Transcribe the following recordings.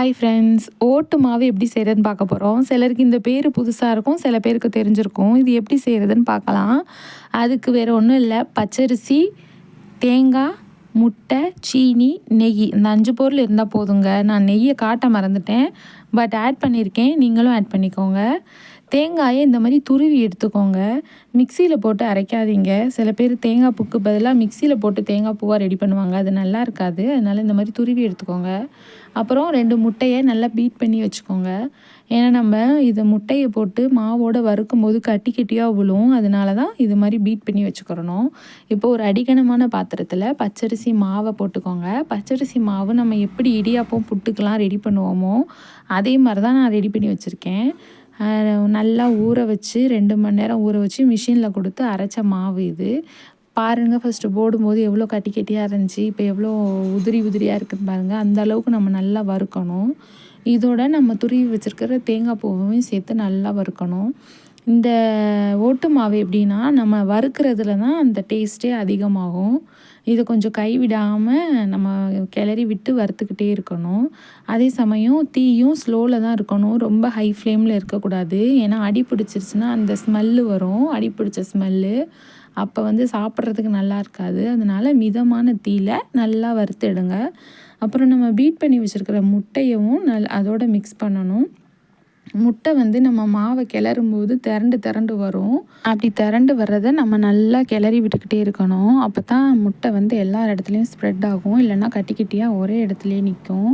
Hi friends ஓட்டு மாவு எப்படி செய்கிறதுன்னு பார்க்க போகிறோம் சிலருக்கு இந்த பேர் புதுசாக இருக்கும் சில பேருக்கு தெரிஞ்சிருக்கும். இது எப்படி செய்கிறதுன்னு பார்க்கலாம். அதுக்கு வேறு ஒன்றும் இல்லை. பச்சரிசி தேங்காய் முட்டை சீனி நெய். இந்த அஞ்சு பொருள் இருந்தால் போதுங்க. நான் நெய்யை காட்ட மறந்துட்டேன். பட் ஆட் பண்ணியிருக்கேன் நீங்களும் ஆட் பண்ணிக்கோங்க. தேங்காயை இந்த மாதிரி துருவி எடுத்துக்கோங்க. மிக்சியில் போட்டு அரைக்காதீங்க. சில பேர் தேங்காய் பூக்கு பதிலாக மிக்சியில் போட்டு தேங்காய் பூவாக ரெடி பண்ணுவாங்க. அது நல்லா இருக்காது. அதனால் இந்த மாதிரி துருவி எடுத்துக்கோங்க. அப்புறம் ரெண்டு முட்டையை நல்லா பீட் பண்ணி வச்சுக்கோங்க. ஏன்னா நம்ம இதை முட்டையை போட்டு மாவோடு வறுக்கும் போது கட்டி கட்டியாக விழும் அதனால தான் இது மாதிரி பீட் பண்ணி வச்சுக்கிறணும். இப்போ ஒரு அடிக்கணமான பாத்திரத்தில் பச்சரிசி மாவை போட்டுக்கோங்க. பச்சரிசி மாவு நம்ம எப்படி இடியாப்பம் புட்டுக்கெலாம் ரெடி பண்ணுவோமோ அதே மாதிரி தான் நான் ரெடி பண்ணி வச்சுருக்கேன். நல்லா ஊற வச்சு ரெண்டு மணி நேரம் ஊற வச்சு மிஷினில் கொடுத்து அரைச்ச மாவு இது. பாருங்கள் ஃபஸ்ட்டு போடும்போது எவ்வளோ கட்டி கட்டியாக இருந்துச்சு இப்போ எவ்வளோ உதிரி உதிரியாக இருக்குதுன்னு பாருங்கள் அந்த அளவுக்கு நம்ம நல்லா வறுக்கணும். இதோட நம்ம துருவி வச்சுருக்கிற தேங்காய் பூவையும் சேர்த்து நல்லா வறுக்கணும். இந்த ஓட்டு மாவு எப்படின்னா நம்ம வறுக்கிறதுல தான் அந்த டேஸ்ட்டே அதிகமாகும். இதை கொஞ்சம் கைவிடாமல் நம்ம கிளறி விட்டு வறுத்துக்கிட்டே இருக்கணும். அதே சமயம் தீயும் ஸ்லோவில் தான் இருக்கணும். ரொம்ப ஹை ஃப்ளேமில் இருக்கக்கூடாது. ஏன்னா அடி பிடிச்சிருச்சுன்னா அந்த ஸ்மெல்லு வரும். அடி பிடிச்ச ஸ்மெல்லு அப்போ வந்து சாப்பிட்றதுக்கு நல்லா இருக்காது. அதனால் மிதமான தீயில் நல்லா வறுத்துடுங்க அப்புறம் நம்ம பீட் பண்ணி வச்சுருக்கிற முட்டையவும் நல் அதோடு மிக்ஸ் பண்ணணும். முட்டை வந்து நம்ம மாவை கிளறும் போது திரண்டு திரண்டு வரும். அப்படி திரண்டு வர்றதை நம்ம நல்லா கிளறி விட்டுக்கிட்டே இருக்கணும். அப்போ தான் முட்டை வந்து எல்லா இடத்துலையும் ஸ்ப்ரெட் ஆகும். இல்லைன்னா கட்டி கட்டியாக ஒரே இடத்துலையே நிற்கும்.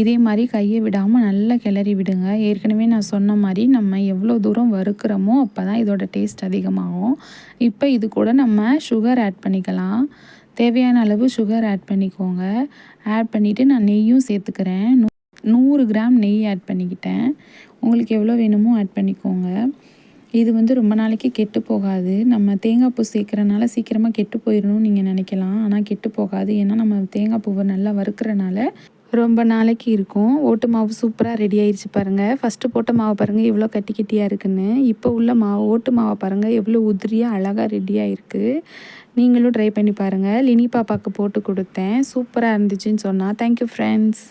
இதே மாதிரி கையை விடாமல் நல்லா கிளறி விடுங்க. ஏற்கனவே நான் சொன்ன மாதிரி நம்ம எவ்வளோ தூரம் வறுக்கிறோமோ அப்போ தான் இதோட டேஸ்ட் அதிகமாகும். இப்போ இது கூட நம்ம சுகர் ஆட் பண்ணிக்கலாம். தேவையான அளவு சுகர் ஆட் பண்ணிக்கோங்க. ஆட் பண்ணிவிட்டு நான் நெய்யும் சேர்த்துக்கிறேன். நூறு கிராம் நெய் ஆட் பண்ணிக்கிட்டேன். உங்களுக்கு எவ்வளோ வேணுமோ ஆட் பண்ணிக்கோங்க. இது வந்து ரொம்ப நாளைக்கு கெட்டு போகாது. நம்ம தேங்காய் பூ சேர்க்குறனால சீக்கிரமாக கெட்டு போயிடணும்னு நீங்கள் நினைக்கலாம். ஆனால் கெட்டு போகாது. ஏன்னா நம்ம தேங்காய் பூவை நல்லா வறுக்கிறனால ரொம்ப நாளைக்கு இருக்கும். ஓட்டு மாவு சூப்பராக ரெடி ஆயிடுச்சு பாருங்கள் ஃபஸ்ட்டு போட்ட மாவை பாருங்கள் எவ்வளோ கட்டி கட்டியாக இருக்குன்னு. இப்போ உள்ள மாவு ஓட்டு மாவை பாருங்கள் எவ்வளோ உதிரியாக அழகாக ரெடியாக இருக்குது நீங்களும் ட்ரை பண்ணி பாருங்கள் லினி பாப்பாவுக்கு போட்டு கொடுத்தேன். சூப்பராக இருந்துச்சுன்னு சொன்னால் தேங்க்யூ ஃப்ரெண்ட்ஸ்